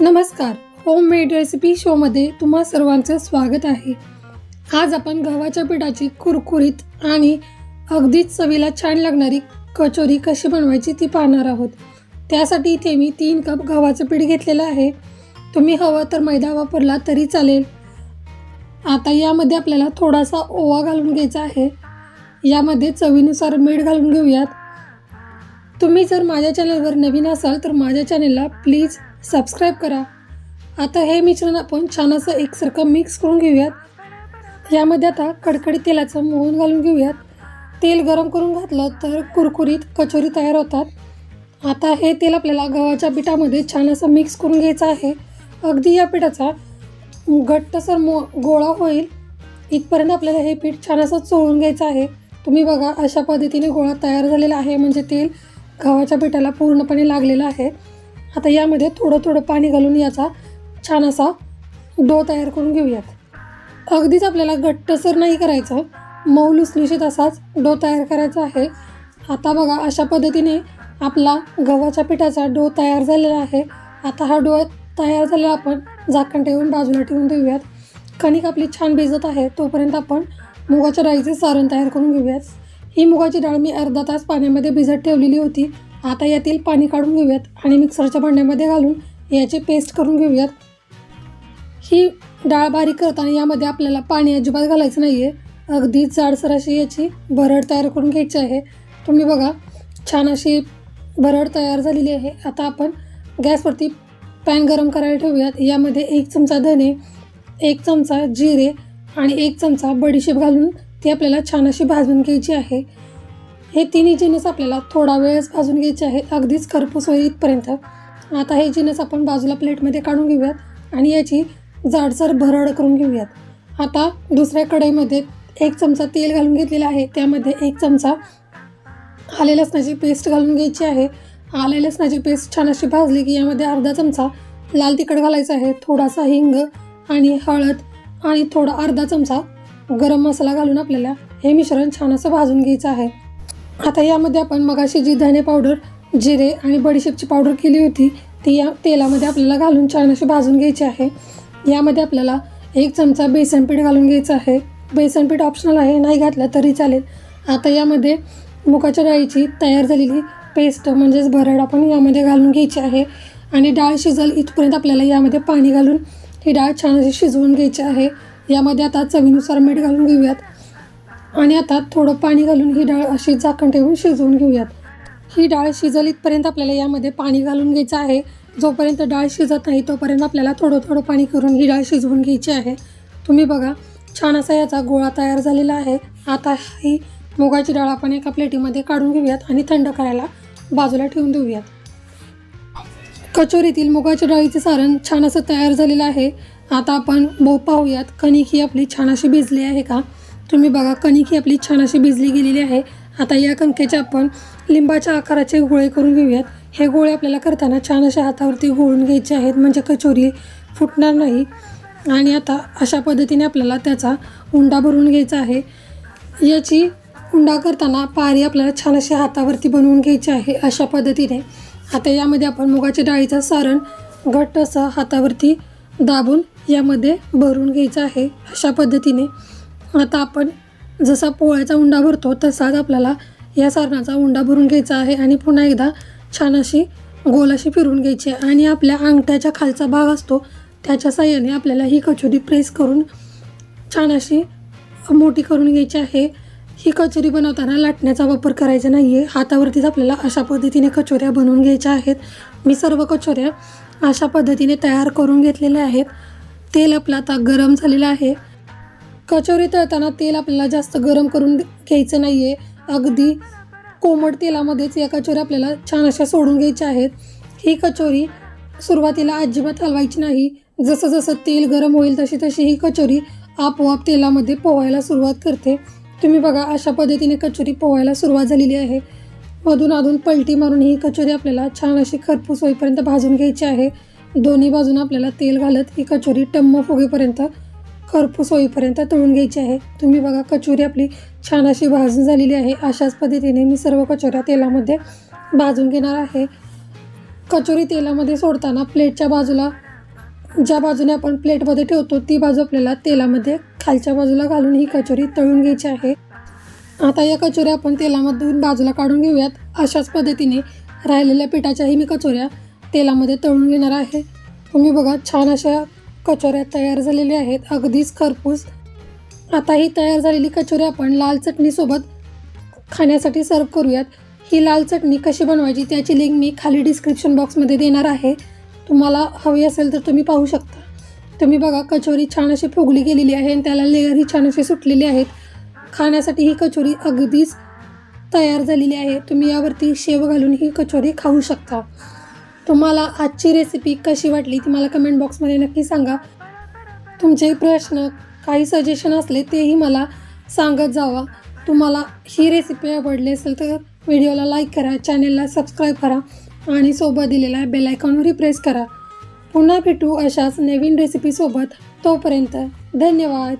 नमस्कार. Homemade recipe शोमध्ये तुम्हा सर्वांचं स्वागत आहे. आज आपण गव्हाच्या पिठाची कुरकुरीत आणि अगदीच चवीला छान लागणारी कचोरी कशी बनवायची ती पाहणार आहोत. त्यासाठी इथे मी तीन कप गव्हाचं पीठ घेतलेलं आहे. तुम्ही हवं तर मैदा वापरला तरी चालेल. आता यामध्ये आपल्याला थोडासा ओवा घालून घ्यायचा आहे. यामध्ये चवीनुसार मीठ घालून घेऊयात. तुम्ही जर माझ्या चॅनलवर नवीन असाल तर माझ्या चॅनलला प्लीज सबस्क्राईब करा. आता हे मिश्रण आपण छान असं एकसारखं मिक्स करून घेऊयात. यामध्ये आता कडकडी तेलाचं मोहन घालून घेऊयात. तेल गरम करून घातलं तर कुरकुरीत कचोरी तयार होतात. आता हे तेल आपल्याला गव्हाच्या पिठामध्ये छान असं मिक्स करून घ्यायचं आहे. अगदी या पिठाचा घट्टसर मो गोळा होईल. इथपर्यंत आपल्याला हे पीठ छान असं चोळून घ्यायचं आहे. तुम्ही बघा अशा पद्धतीने गोळा तयार झालेला आहे. म्हणजे तेल गव्हाच्या पिठाला पूर्णपणे लागलेलं आहे. आता यामध्ये थोडं थोडं पाणी घालून याचा छान असा डो तयार करून घेऊयात. अगदीच आपल्याला घट्टसर नाही करायचं. मऊ लुसलुशीत असाच डो तयार करायचा आहे. आता बघा अशा पद्धतीने आपला गव्हाच्या पिठाचा डो तयार झालेला आहे. आता हा डो तयार झालेला आपण झाकण ठेवून बाजूला ठेवून देऊयात. कणिक आपली छान भिजत आहे. तोपर्यंत आपण मुगाच्या डाळीचे सारण तयार करून घेऊयात. ही मुगाची डाळ मी अर्धा तास पाण्यामध्ये भिजत ठेवलेली होती. आता यातील पाणी काढून घेऊयात आणि मिक्सरच्या भांड्यामध्ये घालून याची पेस्ट करून घेऊयात. ही डाळ बारीक करताना यामध्ये आपल्याला पाणी अजिबात घालायचं नाही आहे अगदी जाडसर अशी याची भरड तयार करून घ्यायची आहे. तुम्ही बघा छान अशी भरड तयार झालेली आहे. आता आपण गॅसवरती पॅन गरम करायला ठेवूयात. यामध्ये एक चमचा धने एक चमचा जिरे आणि एक चमचा बडीशेप घालून ती आपल्याला छान अशी भाजून घ्यायची आहे. हे तिन्ही जिनस आपल्याला थोडा वेळच भाजून घ्यायचे आहे अगदीच करपूस होईल इथपर्यंत. आता हे जिनस आपण बाजूला प्लेटमध्ये काढून घेऊयात आणि याची जाडसर भरड करून घेऊयात. आता दुसऱ्या कढईमध्ये एक चमचा तेल घालून घेतलेला आहे. त्यामध्ये एक चमचा आले लसणाची पेस्ट घालून घ्यायची आहे. आले लसणाची पेस्ट छान अशी भाजली की यामध्ये अर्धा चमचा लाल तिखट घालायचा आहे. थोडासा हिंग आणि हळद आणि थोडा अर्धा चमचा गरम मसाला घालून आपल्याला हे मिश्रण छान असं भाजून घ्यायचं आहे. आता यामध्ये आपण मगाशी जी धने पावडर जिरे आणि बडीशेपची पावडर केली होती ती या तेलामध्ये आपल्याला घालून छान अशी भाजून घ्यायची आहे. यामध्ये आपल्याला एक चमचा बेसन पीठ घालून घ्यायचं आहे. बेसन पीठ ऑप्शनल आहे नाही घातलं तरी चालेल. आता यामध्ये मुगाच्या डाळीची तयार झालेली पेस्ट म्हणजेच भरड आपण यामध्ये घालून घ्यायची आहे. आणि डाळ शिजल इथपर्यंत आपल्याला यामध्ये पाणी घालून ही डाळ छान अशी शिजवून घ्यायची आहे. यामध्ये आता चवीनुसार मीठ घालून घेऊयात. आणि आता थोडं पाणी घालून ही डाळ अशी झाकण ठेवून शिजवून घेऊयात. ही डाळ शिजल इथपर्यंत आपल्याला यामध्ये पाणी घालून घ्यायचं आहे. जोपर्यंत डाळ शिजत नाही तोपर्यंत आपल्याला थोडं थोडं पाणी करून ही डाळ शिजवून घ्यायची आहे. तुम्ही बघा छान असा याचा गोळा तयार झालेला आहे. आता ही मुगाची डाळ आपण एका प्लेटीमध्ये काढून घेऊयात आणि थंड करायला बाजूला ठेवून देऊयात. कचोरीतील मुगाच्या डाळीचे सारण छान असं तयार झालेलं आहे. आता आपण बो पाहूयात कणिक ही आपली छान अशी भिजली आहे का? तुम्ही बघा कणिक ही आपली छान अशी भिजली गेलेली आहे. आता या कणकेचे आपण लिंबाच्या आकाराचे गोळे करून घेऊयात. हे गोळे आपल्याला करताना छान अशा हातावरती गोळून घ्यायचे आहेत म्हणजे कचोरी फुटणार नाही. आणि आता अशा पद्धतीने आपल्याला त्याचा उंडा भरून घ्यायचा आहे. याची उंडा करताना पारी आपल्याला छान अशी हातावरती बनवून घ्यायची आहे अशा पद्धतीने. आता यामध्ये आपण मुगाच्या डाळीचं सारण घट्ट असं हातावरती दाबून यामध्ये भरून घ्यायचं आहे अशा पद्धतीने. आता आपण जसा पोळ्याचा उंडा भरतो तसाच आपल्याला या सारणाचा उंडा भरून घ्यायचा आहे आणि पुन्हा एकदा छान अशी गोल अशी घ्यायची आहे. आणि आपल्या अंगठ्याच्या खालचा भाग असतो त्याच्या साह्याने आपल्याला ही कचोरी प्रेस करून छान अशी मोठी करून घ्यायची आहे. ही कचोरी बनवताना लाटण्याचा वापर करायचा नाही आहे हातावरतीच आपल्याला अशा पद्धतीने कचोऱ्या बनवून घ्यायच्या आहेत. मी सर्व कचोऱ्या अशा पद्धतीने तयार करून घेतलेल्या आहेत. तेल आपलं आता गरम झालेलं आहे. कचोरी तळताना तेल आपल्याला जास्त गरम करून घ्यायचं नाही आहे अगदी कोमट तेलामध्येच या कचोऱ्या आपल्याला छान अशा सोडून घ्यायच्या आहेत. ही कचोरी सुरुवातीला अजिबात हलवायची नाही. जसं जसं तेल गरम होईल तशी तशी ही कचोरी आपोआप तेलामध्ये पोहायला सुरुवात करते. तुम्ही बघा अशा पद्धतीने कचोरी पोहायला सुरुवात झालेली आहे. मधून अधून पलटी मारून ही कचोरी आपल्याला छान अशी खरपूस होईपर्यंत भाजून घ्यायची आहे. दोन्ही बाजून आपल्याला तेल घालत ही कचोरी टम्म फुगेपर्यंत खरपूस होईपर्यंत तळून घ्यायची आहे. तुम्ही बघा कचोरी आपली छान अशी भाजून झालेली आहे. अशाच पद्धतीने मी सर्व कचोऱ्या तेलामध्ये भाजून घेणार आहे. कचोरी तेलामध्ये सोडताना प्लेटच्या बाजूला ज्या बाजूने आपण प्लेटमध्ये ठेवतो ती बाजू आपल्याला तेलामध्ये खालच्या बाजूला घालून ही कचोरी तळून घ्यायची आहे. आता या कचोऱ्या आपण तेलामधून बाजूला काढून घेऊयात. अशाच पद्धतीने राहिलेल्या पिठाच्याही मी कचोऱ्या तेलामध्ये तळून घेणार आहे. तुम्ही बघा छान अशा कचोऱ्या तयार झालेल्या आहेत. अगदीच खरपूस. आता ही तयार झालेली कचोरी आपण लाल चटणीसोबत खाण्यासाठी सर्व करूयात. ही लाल चटणी कशी बनवायची त्याची लिंक मी खाली डिस्क्रिप्शन बॉक्समध्ये देणार आहे. तुम्हाला हवी असेल तर तुम्ही पाहू शकता. तुम्ही बघा कचोरी छान अशी फुगली गेलेली आहे आणि त्याला लेअरही छान अशी सुटलेली आहेत. खाण्यासाठी ही कचोरी अगदीच तयार झालेली आहे. तुम्ही यावरती शेव घालून ही कचोरी खाऊ शकता. तुम्हाला आजची रेसिपी कशी वाटली ती मला कमेंट बॉक्समध्ये नक्की सांगा. तुमचे प्रश्न काही सजेशन असले तेही मला सांगत जावा. तुम्हाला ही रेसिपी आवडली असेल तर व्हिडिओला लाईक करा चॅनेलला सबस्क्राईब करा आणि सोबत दिलेला बेल आयकॉनवरही प्रेस करा. पुन्हा भेटू अशाच नवीन रेसिपीसोबत तोपर्यंत धन्यवाद.